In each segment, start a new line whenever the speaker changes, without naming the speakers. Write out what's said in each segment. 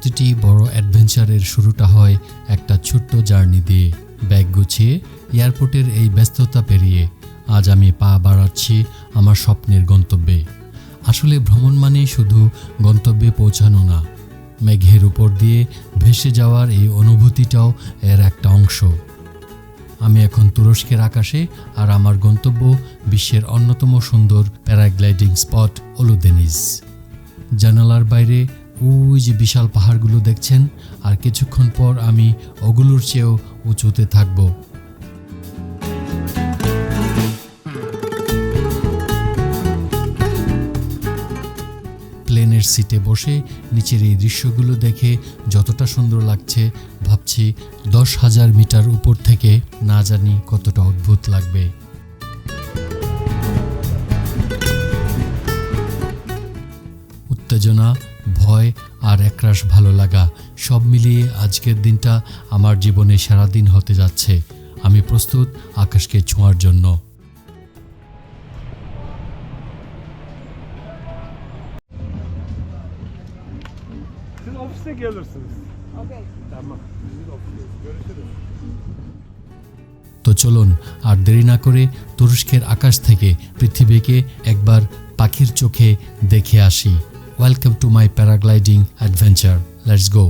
প্রতিটি বড় অ্যাডভেঞ্চারের শুরুটা হয় একটা ছোট্ট জার্নি দিয়ে। ব্যাগ গুছিয়ে এয়ারপোর্টের এই ব্যস্ততা পেরিয়ে আজ আমি পা বাড়াচ্ছি আমার স্বপ্নের গন্তব্যে। আসলে ভ্রমণ মানে শুধু গন্তব্যে পৌঁছানো না, মেঘের উপর দিয়ে ভেসে যাওয়ার এই অনুভূতিটাও এর একটা অংশ। আমি এখন তুরস্কের আকাশে আর আমার গন্তব্য বিশ্বের অন্যতম সুন্দর প্যারাগ্লাইডিং স্পট ওলুদেনিস। জানালার বাইরে ওই যে বিশাল পাহাড়গুলো দেখছেন, আর কিছুক্ষণ পর আমি ওগুলোর চেয়েও উঁচুতে থাকব। প্লেনের সিটে বসে নিচের এই দৃশ্যগুলো দেখে যতটা সুন্দর লাগছে, ভাবছি দশ হাজার মিটার উপর থেকে না জানি কতটা অদ্ভুত লাগবে। উত্তেজনা ভয় আর একরাশ ভালো লাগা সব মিলিয়ে আজকের দিনটা আমার জীবনে সেরা দিন হতে যাচ্ছে আমি প্রস্তুত আকাশকে ছোঁয়ার জন্য
Siz ofise gelirsiniz.
Okay.
Tamam. Siz ofise. Görüşürüz.
তো চলুন আর দেরি না করে তুরস্কের আকাশ থেকে পৃথিবীকে একবার পাখির চোখে দেখে আসি welcome to my paragliding adventure let's go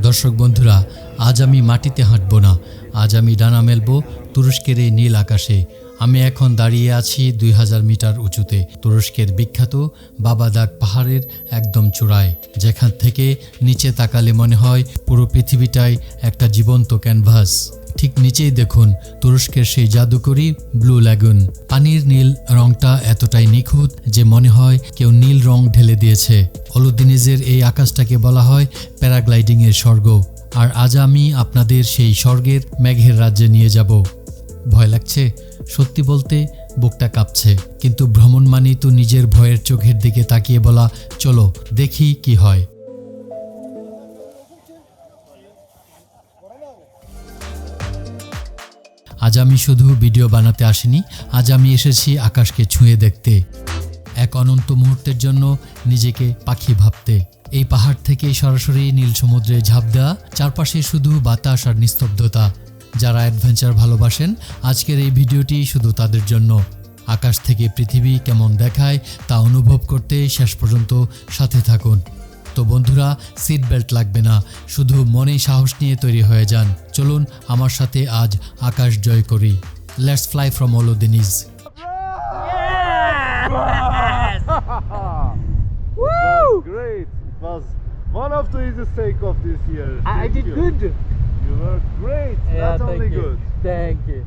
দর্শক বন্ধুরা, আজ আমি মাটিতে হাঁটব না। আজ আমি ডানা মেলব তুরস্কের এই নীল আকাশে। আমি এখন দাঁড়িয়ে আছি দুই হাজার মিটার উঁচুতে। তুরস্কের বিখ্যাত বাবাদাগ পাহাড়ের একদম চূড়ায়। যেখান থেকে নিচে তাকালে মনে হয় পুরো পৃথিবীটাই একটা জীবন্ত ক্যানভাস। ঠিক নিচেই দেখুন তুরস্কের সেই জাদুকরি ব্লু ল্যাগুন। পানির নীল রংটা এতটাই নিখুঁত যে মনে হয় কেউ নীল রং ঢেলে দিয়েছে। অলুদ্দিনিজের এই আকাশটাকে বলা হয় প্যারাগ্লাইডিংয়ের স্বর্গ। আর আজ আমি আপনাদের সেই স্বর্গের মেঘের রাজ্যে নিয়ে যাব। ভয় লাগছে? সত্যি বলতে বুকটা কাঁপছে। কিন্তু ভ্রমণ মানেই তো নিজের ভয়ের চোখের দিকে তাকিয়ে বলা, চলো, দেখি কি হয়। আজ আমি শুধু ভিডিও বানাতে আসিনি, আজ আমি এসেছি আকাশকে ছুঁয়ে দেখতে। এক অনন্ত মুহূর্তের জন্য নিজেকে পাখি ভাবতে। এই পাহাড় থেকে সরাসরি নীল সমুদ্রে ঝাঁপ দেওয়া, চারপাশে শুধু বাতাস আর নিস্তব্ধতা। যারা অ্যাডভেঞ্চার ভালোবাসেন, আজকের এই ভিডিওটি শুধু তাদের জন্য। আকাশ থেকে পৃথিবী কেমন দেখায় তা অনুভব করতে শেষ পর্যন্ত সাথে থাকুন। তো বন্ধুরা সিট বেল্ট লাগবে না। শুধু মনে সাহস নিয়ে তৈরি হয়ে যান। চলুন আমার সাথে আজ আকাশ জয় করি। লেটস ফ্লাই ফ্রম
অল দিনিস
Thank you.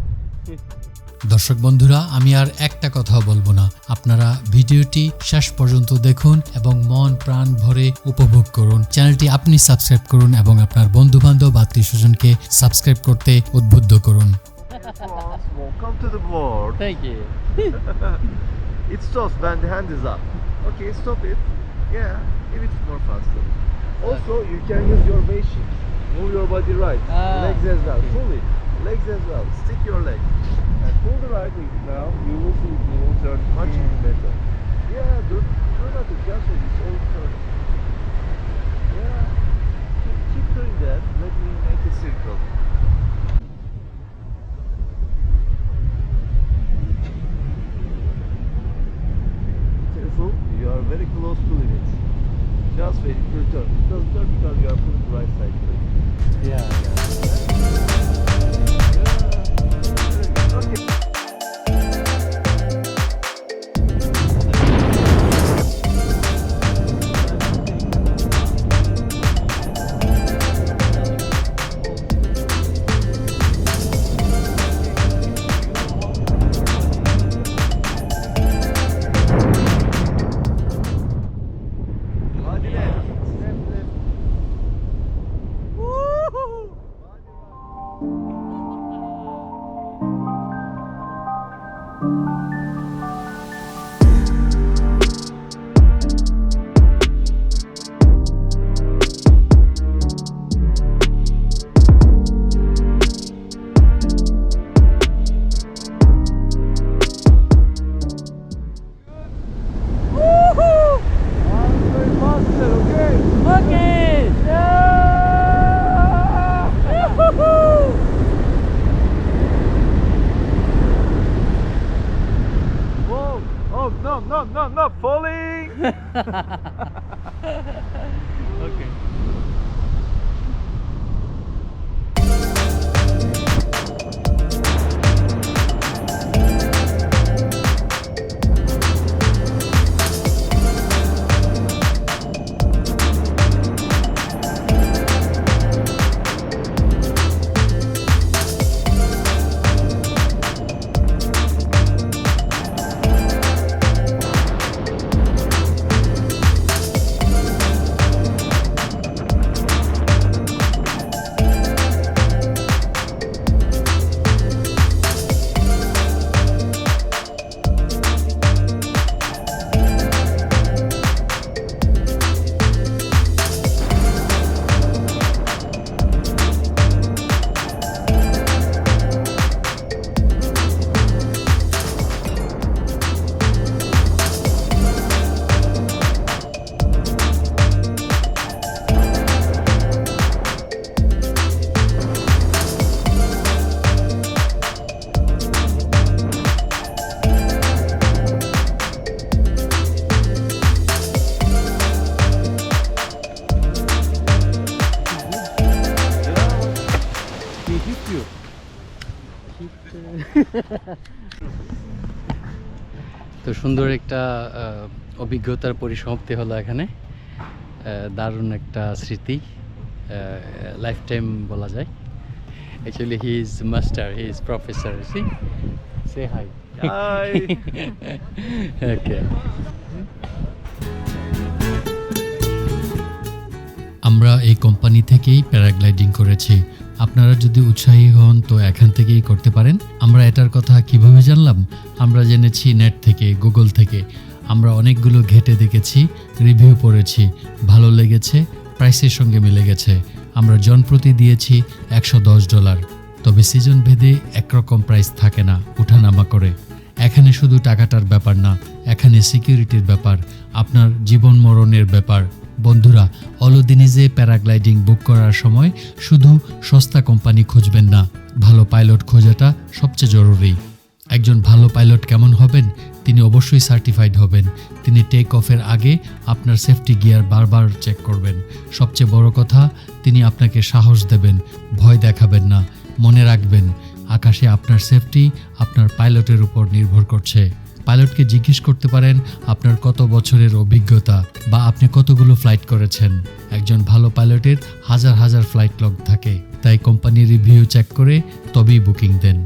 দর্শক বন্ধুরা আমি আর একটা কথা বলব না। আপনারা ভিডিওটি শেষ পর্যন্ত দেখুন এবং মন প্রাণ ভরে উপভোগ করুন। চ্যানেলটি আপনি সাবস্ক্রাইব করুন এবং আপনার বন্ধু বান্ধব আত্মীয় স্বজনকে সাবস্ক্রাইব করতে উদ্বুদ্ধ করুন।
Legs as well,
okay.
fully. Legs as well. Stick your leg. Pull the right now. You will see you will turn much
Yeah.
better. Yeah, do, do not adjust it. It's all turning. Yeah. Keep, keep doing that. Let me make a circle. Careful, you are very close to limit. Just wait, it will turn. It doesn't turn because you are pulling the right side.
Yeah.
Yeah. No, no, no, falling.
তো সুন্দর একটা অভিজ্ঞতার পরিসমাপ্তি হলো এখানে। দারুণ একটা স্মৃতি life time বলা যায়। Actually he is master he is professor she say high. Okay
আমরা এই কোম্পানি থেকেই প্যারাগ্লাইডিং করেছি। আপনারা যদি উৎসাহী হন তো এখান থেকেই করতে পারেন। আমরা এটার কথা কীভাবে জানলাম? আমরা জেনেছি নেট থেকে, গুগল থেকে। আমরা অনেকগুলো ঘেটে দেখেছি, রিভিউ পড়েছি। ভালো লেগেছে, প্রাইসের সঙ্গে মিলে গেছে। আমরা জনপ্রতি দিয়েছি একশো দশ ডলার। তবে সিজন ভেদে একরকম প্রাইস থাকে না, উঠানামা করে। এখানে শুধু টাকাটার ব্যাপার না, এখানে সিকিউরিটির ব্যাপার, আপনার জীবন মরণের ব্যাপার। বন্ধুরা অলদিনিজে প্যারাগ্লাইডিং বুক করার সময় শুধু সস্তা কোম্পানি খুঁজবেন না, ভালো পাইলট খোঁজাটা সবচেয়ে জরুরি। একজন ভালো পাইলট কেমন হবেন, তিনি অবশ্যই সার্টিফাইড হবেন। তিনি টেক অফের আগে আপনার সেফটি গিয়ার বারবার চেক করবেন। সবচেয়ে বড় কথা, তিনি আপনাকে সাহস দেবেন, ভয় দেখাবেন না, মনে রাখবেন, আকাশে আপনার সেফটি আপনার পাইলটের উপর নির্ভর করছে। পাইলটকে জিজ্ঞেস করতে পারেন, আপনার কত বছরের অভিজ্ঞতা বা আপনি কতগুলো ফ্লাইট করেছেন? একজন ভালো পাইলটের হাজার হাজার ফ্লাইট লগ থাকে, তাই কোম্পানির রিভিউ চেক করে তবেই বুকিং দেন।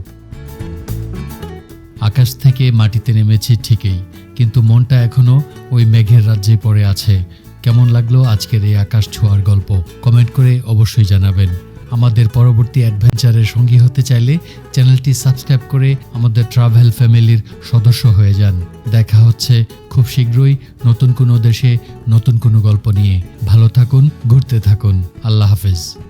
আকাশ থেকে মাটিতে নেমেছি ঠিকই, কিন্তু মনটা এখনও ওই মেঘের রাজ্যে পড়ে আছে। কেমন লাগল আজকের এই আকাশ ছোঁয়ার গল্প? কমেন্ট করে অবশ্যই জানাবেন। আমাদের পরবর্তী অ্যাডভেঞ্চারের সঙ্গী হতে চাইলে চ্যানেলটি সাবস্ক্রাইব করে আমাদের ট্রাভেল ফ্যামিলির সদস্য হয়ে যান। দেখা হচ্ছে খুব শীঘ্রই নতুন কোনো দেশে নতুন কোনো গল্প নিয়ে। ভালো থাকুন, ঘুরতে থাকুন। আল্লাহ হাফেজ।